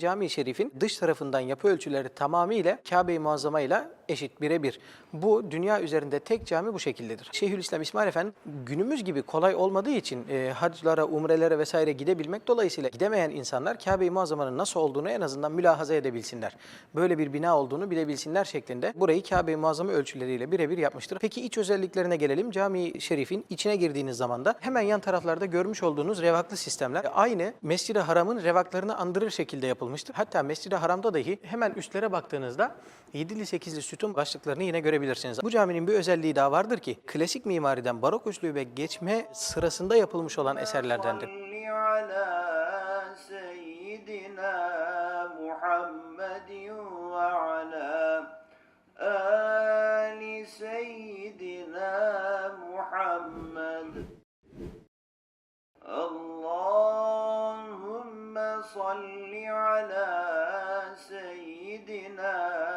Cami-i Şerif'in dış tarafından yapı ölçüleri tamamıyla Kabe-i Muazzama ile eşit birebir. Bu dünya üzerinde tek cami bu şekildedir. Şeyhülislam İsmail Efendi günümüz gibi kolay olmadığı için e, haclara, umrelere vesaire gidebilmek dolayısıyla gidemeyen insanlar Kabe-i Muazzama'nın nasıl olduğunu en azından mülahaza edebilsinler. Böyle bir bina olduğunu bilebilsinler şeklinde burayı Kabe-i Muazzama ölçüleriyle birebir yapmıştır. Peki iç özelliklerine gelelim. Cami-i Şerif'in içine girdiğiniz zaman da hemen yan taraflarda görmüş olduğunuz revaklı sistemler aynı Mescid-i Haram'ın revaklarını andırır şekilde yapılmıştır. Hatta Mescid-i Haram'da dahi hemen üstlere baktığınızda 7'li 8'li sütun sütun başlıklarını yine görebilirsiniz. Bu caminin bir özelliği daha vardır ki klasik mimariden barok üslube geçme sırasında yapılmış olan eserlerdendir. Allahümme salli ala seyyidina